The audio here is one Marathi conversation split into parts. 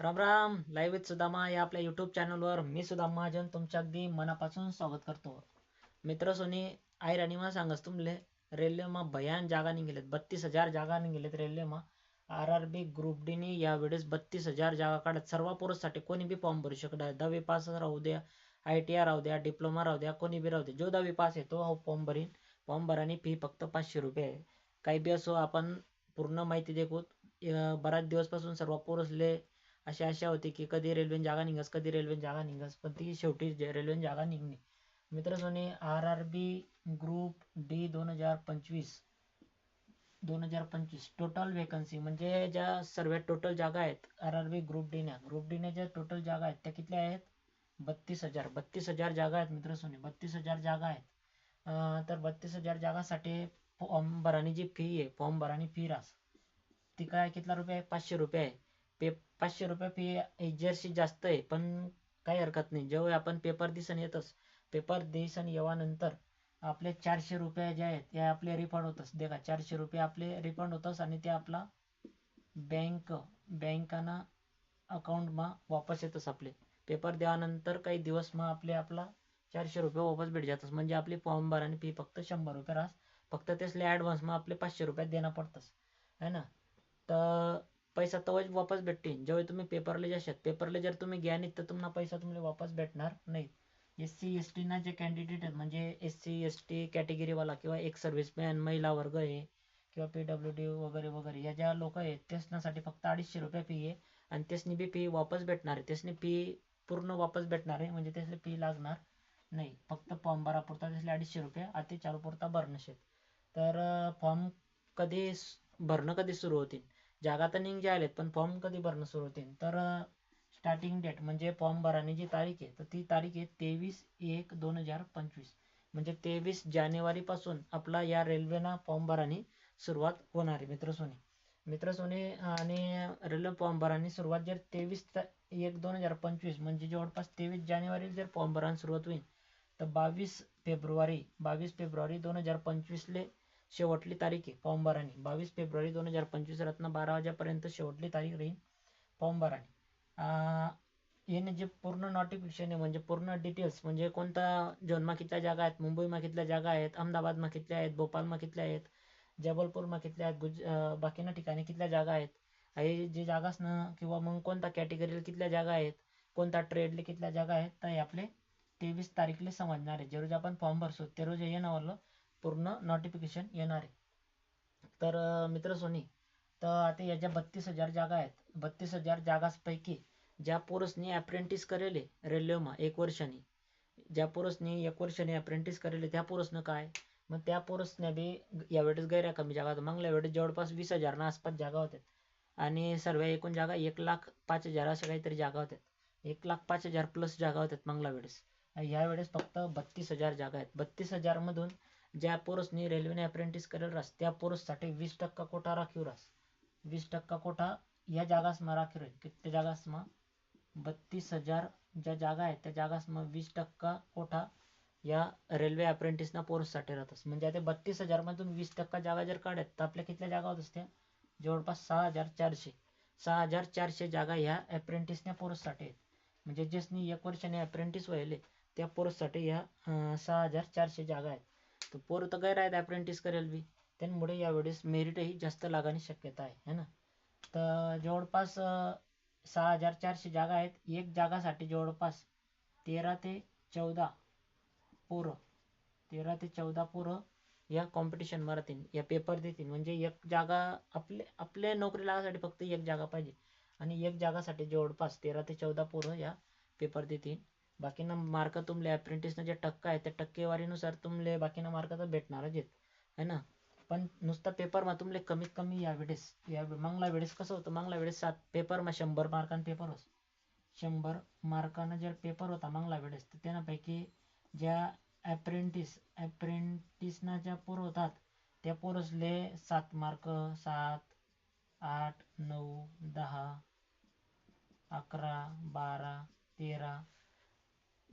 राम राम. लाईव्ह विथ सुदामा या आपल्या यूट्यूब चॅनलवर मी सुदामा महाजन तुमच्या अगदी मनापासून स्वागत करतो. मित्र सोनी आई राणीमा सांगस तुमले रेल्वेमा भयान जागा निघेलेत बत्तीस हजार जागा निघेलेत रेल्वेमा. आर आर बी ग्रुप डीनी यावेळेस बत्तीस हजार जागा काढत सर्व पोरांसाठी कोणी बी फॉर्म भरू शकत दहावी पास राहू द्या आय टी आय राहू द्या डिप्लोमा राहू द्या कोणी बी राहू द्या. जो दहावी पास आहे तो हो हा फॉर्म भरीन. फॉर्म भरानी फी फक्त पाचशे रुपये आहे. काही बी असो आपण पूर्ण माहिती देखू बऱ्याच दिवसपासून सर्व पोरसले अशी आशा होती की कधी रेल्वे जागा निघस कधी रेल्वे जागा निघस पण ती शेवटी रेल्वे जागा निघणे मित्र Sony R R B group D दोन हजार पंचवीस दोन हजार पंचवीस टोटल वेकन्सी म्हणजे ज्या सर्व टोटल जागा आहेत आर आर बी ग्रुप डीने ग्रुप डीने ज्या टोटल जागा आहेत त्या कितल्या आहेत? बत्तीस हजार बत्तीस हजार जागा आहेत मित्र सोनी बत्तीस हजार जागा आहेत. तर बत्तीस हजार जागासाठी फॉर्म भरानी जी फी आहे फॉर्म भरानी फी रास ती काय कितला रुपये आहे? पाचशे रुपये आहे. पे पाचशे रुपये फी जरशी जास्त आहे पण काही हरकत नाही. जेव्हा आपण पेपर दिसन येतच पेपर दिसन येवानंतर आपले चारशे रुपये जे आहेत ते आपले रिफंड होतच देखा चारशे रुपये आपले रिफंड होतात आणि ते आपला बँक बँकाना अकाउंटमा वापस येतच आपले. पेपर द्यानंतर काही दिवस मा आपले आपला चारशे रुपये वापस भेट जातस. म्हणजे आपली फॉर्म भरानी फी फक्त शंभर रुपये राहस. फक्त त्यासले ॲडव्हान्स मा आपले पाचशे रुपये देणं पडतंच है ना? तर पैसा तवाच वापस भेटतील. जेव्हा तुम्ही पेपरला जाशात पेपरले जर तुम्ही घ्या तर तुम्हाला पैसा तुम्हाला वापस भेटणार नाही एस सी एस टीना जे कॅन्डिडेट आहेत म्हणजे एस सी एस टी कॅटेगरीवाला किंवा एक सर्व्हिसमॅन महिला वर्ग आहे किंवा पी डब्ल्यू डी वगैरे वगैरे या ज्या लोक आहेत त्याच्यासाठी फक्त अडीचशे रुपये फी आहे आणि त्यासनी बी फी वापस भेटणार आहे. त्यासनी फी पूर्ण वापस भेटणार आहे म्हणजे त्यासली फी लागणार नाही. फक्त फॉर्म भरापुरता त्यासले अडीचशे रुपये आता चालू पुरता भरणं शेत. तर फॉर्म कधी भरणं कधी सुरू होतील? जागा तर निघ आलेत पण फॉर्म कधी भरणं सुरू होतील तर स्टार्टिंग डेट म्हणजे फॉर्म भरण्याची जी तारीख आहे तर ती तारीख आहे तेवीस एक दोन हजार पंचवीस. म्हणजे तेवीस जानेवारीपासून आपला या रेल्वेना फॉर्म भरानी सुरुवात होणार आहे मित्र सोनी. मित्र सोनी आणि रेल्वे फॉर्म भरानी सुरुवात जर तेवीस एक दोन हजार पंचवीस म्हणजे जवळपास तेवीस जानेवारी जर फॉर्म भरायला सुरुवात होईल तर बावीस फेब्रुवारी बावीस फेब्रुवारी दोन हजार पंचवीसले शेवटली तारीख आहे फॉर्म भराने बावीस फेब्रुवारी दोन हजार पंचवीस रत्न बारा वाजेपर्यंत शेवटली तारीख राहील फॉर्म भराने याने जे पूर्ण नोटिफिकेशन आहे म्हणजे पूर्ण डिटेल्स म्हणजे कोणता झोनमा कितल्या जागा आहेत मुंबईमा कितल्या जागा आहेत अहमदाबादमा कितल्या आहेत भोपाळमा कितल्या आहेत जबलपूरमा कितल्या आहेत गुज बाकीना ठिकाणी कितल्या जागा आहेत हे जे जागासनं किंवा मग कोणत्या कॅटेगरीला कितल्या जागा आहेत कोणत्या ट्रेडले कितल्या जागा आहेत तर हे आपले तेवीस तारीखले समजणार आहे. जे रोज आपण फॉर्म भरतो ते रोज येणारलं पूर्ण नोटिफिकेशन येणार आहे. तर मित्र सोनी तर आता या ज्या बत्तीस हजार जागा आहेत बत्तीस हजार जागांपैकी ज्या पोरसनी अप्रेंटिस करेले रेल्वेमा एक वर्षाने ज्या पोरसनी एक वर्षाने अप्रेंटिस करेले त्या पोरसनं काय? मग त्या पोरसने बी यावेळेस गैरा कमी जागा होत्या. मागल्या वेळेस जवळपास वीस हजार ना आसपास जागा होत्या. आणि सर्व एकूण जागा एक लाख पाच हजार अशा काहीतरी जागा होत्या. एक लाख पाच हजार प्लस जागा होत्या मागल्या वेळेस ह्या वेळेस फक्त बत्तीस हजार जागा आहेत. बत्तीस हजारमधून ज्या पोरसनी रेल्वेने अप्रेंटिस करेल रास त्या पोरससाठी वीस टक्का कोटा राखीव रास. वीस टक्का कोटा या जागासमा राखीव राहील. किती जागासमा? बत्तीस हजार ज्या जागा आहेत त्या जागासमा वीस टक्का कोटा या रेल्वे अप्रेंटिसना पोरससाठी राहतस. म्हणजे आता बत्तीस हजारमधून वीस टक्का जागा जर काढत तर आपल्या कितल्या जागा होत असत्या? जवळपास सहा हजार चारशे. सहा हजार चारशे जागा ह्या अप्रेंटिसच्या पोरससाठी आहेत. म्हणजे ज्यासनी एक वर्षाने अप्रेंटिस व्हायले त्या पोरससाठी ह्या सहा हजार चारशे जागा आहेत. तर पोरं तर गैर आहेत अप्रेंटिस करेल बी. त्यामुळे यावेळेस मेरिटही जास्त लागायची शक्यता आहे है ना? तर जवळपास सहा हजार चारशे जागा आहेत. एक जागासाठी जवळपास तेरा ते चौदा पोरं. तेरा ते चौदा पोरं या कॉम्पिटिशन मारतील या पेपर देतील. म्हणजे एक जागा आपले आपले नोकरी लागासाठी फक्त एक जागा पाहिजे. आणि एक जागासाठी जवळपास तेरा ते चौदा पोरं या पेपर देतील. बाकीना मार्क तुमले अप्रेंटिसनं जे टक्का आहे त्या टक्केवारीनुसार तुमले बाकीना मार्क तर भेटणारच आहेत. है ना? पण नुसता पेपरमा तुमले कमीत कमी या वेळेस या मागल्या वेळेस कसं होतं? मागल्या वेळेस सात पेपरमा शंभर मार्कान पेपर होत. शंभर मार्कानं जर पेपर होता मागल्या वेळेस तर त्यापैकी ज्या अप्रेंटिस अप्रेंटिसना ज्या पोर होतात त्या पोरसले सात मार्क सात आठ नऊ दहा अकरा बारा तेरा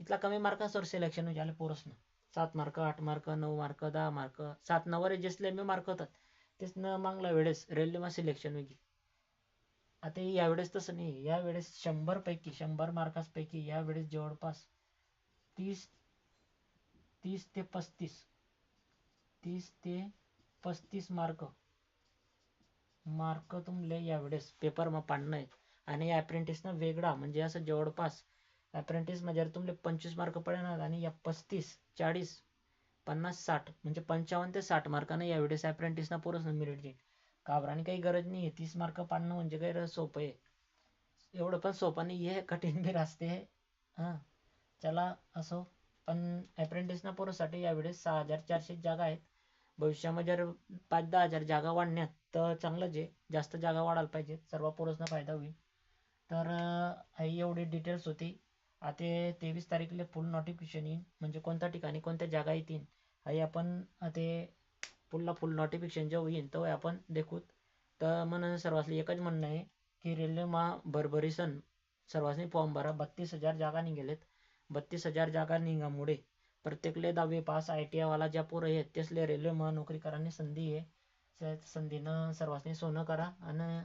इथला कमी मार्कांसवर सिलेक्शन झालं पोरसनं सात मार्क आठ मार्क नऊ मार्क दहा मार्क सात नवरे जेसले मी मार्क होतात. तेच न मागल्या वेळेस रेल्वेमा सिलेक्शन होईल आता यावेळेस तसं नाही. यावेळेस शंभर पैकी शंभर मार्कांपैकी यावेळेस जवळपास तीस तीस ते पस्तीस तीस ते पस्तीस मार्क मार्क तुमले यावेळेस पेपरमा पाडणं आहे. आणि या अप्रेंटिसनं वेगळा. म्हणजे असं जवळपास अप्रेंटिसमध्ये जर तुमले पंचवीस मार्क पडणार आणि या पस्तीस चाळीस पन्नास साठ म्हणजे पंचावन्न ते साठ मार्कानं यावेळेस अप्रेंटिसना पोरच मेरिट जाईल घाबराने काही गरज नाही आहे तीस मार्क पाडणं म्हणजे काही सोपं आहे. एवढं पण सोपं नाही आहे कठीण बी असते हां. चला असो. पण अप्रेंटिसना पोरासाठी यावेळेस सहा हजार चारशे जागा आहेत. भविष्यामध्ये जर पाच दहा हजार जागा वाढण्यात तर चांगलंच आहे. जास्त जागा वाढायला पाहिजे सर्व पोरसना फायदा होईल. तर ही एवढी डिटेल्स होती. आता तेवीस तारीखला फुल नोटिफिकेशन येईन. म्हणजे कोणत्या ठिकाणी कोणत्या जागा येतील हे आपण ते फुलला फुल नोटिफिकेशन जेव्हा येईन तेव्हा आपण देखूत तर मन सर्वांसले एकच म्हणणं आहे की रेल्वेमा भरभरीसन सर्वांनी फॉर्म भरा. बत्तीस हजार जागा निघालेत. बत्तीस हजार जागा निघामुळे प्रत्येकले दहावी पास आय टी आयवाला ज्या पोरं आहेत त्यासले रेल्वेमा नोकरी करायची संधी आहे. त्या संधीनं सर्वांनी सोनं करा. आणि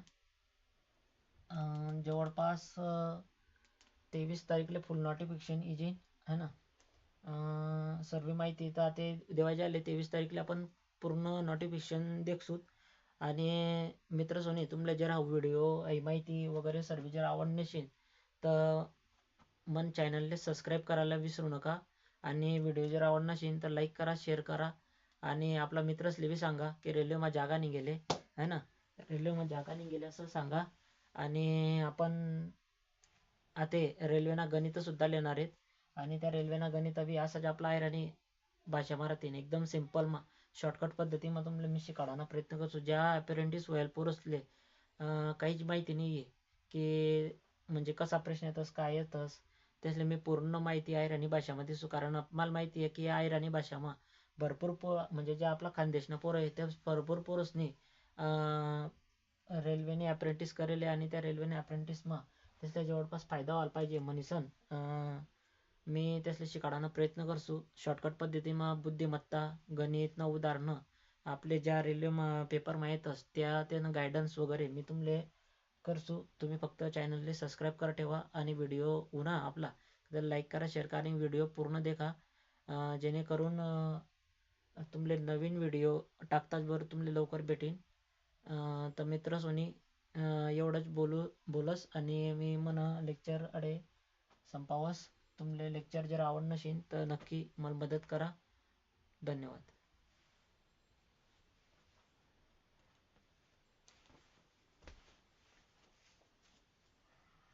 जवळपास तेवीस तारीखला फुल नोटिफिकेशन येईल है ना? सर्व माहिती तर ते देवाचे आले तेवीस तारीखला आपण पूर्ण नोटिफिकेशन देखसूत. आणि मित्र सोने तुम्हाला जर हा व्हिडिओ ही माहिती वगैरे सर्व जर आवड नसेल तर मन चॅनलला सबस्क्राईब करायला विसरू नका. आणि व्हिडिओ जर आवड नसेल तर लाईक करा शेअर करा. आणि आपला मित्रसले बी सांगा की रेल्वेमध्ये जागा निघेले है ना? रेल्वेमध्ये जागा निघेले असं सांगा. आणि आपण आते रेल्वेना गणित सुद्धा लिहिणार आहेत. आणि त्या रेल्वेना गणित असं आपल्या आपला आहे आणि भाषा मराठीने एकदम सिम्पलमा शॉर्टकट पद्धतीमा तुम्हाला मी शिकाडाना प्रयत्न करतो. ज्या अपेरेंटिस व्हायला असले काहीच माहिती नाही आहे की म्हणजे कसा प्रश्न येतस काय येतस. त्यासले मी पूर्ण माहिती आयराणी भाषामध्ये सु कारण मला माहिती आहे की आयराणी भाषामा भरपूर पो म्हणजे जे आपला खानदेशनं पोरं आहे त्या भरपूर पोरसनी रेल्वेने अप्रेंटिस करेले आणि त्या रेल्वेने अप्रेंटिसमा त्याचा जवळपास फायदा व्हायला पाहिजे म्हणीसन मी त्यासले शिकाडाना प्रयत्न करसू. शॉर्टकट पद्धतीमा बुद्धिमत्ता गणित न उदाहरणं आपले ज्या रेल्वे पेपर माहीतच त्या त्यानं गायडन्स वगैरे मी तुमले करसू. तुम्ही फक्त चॅनलले सबस्क्राईब करा ठेवा आणि व्हिडिओ उन्हा आपला. तर लाईक करा शेअर करा आणि व्हिडिओ पूर्ण देखा. जेणेकरून तुमले नवीन व्हिडिओ टाकताच बरं तुमले लवकर भेटेन. तर मित्र सोनी एवढंच बोलू बोलस आणि मी मन लेक्चर अडे संपावस. तुमले लेक्चर जर आवड नसेल तर नक्की मला मदत करा. धन्यवाद.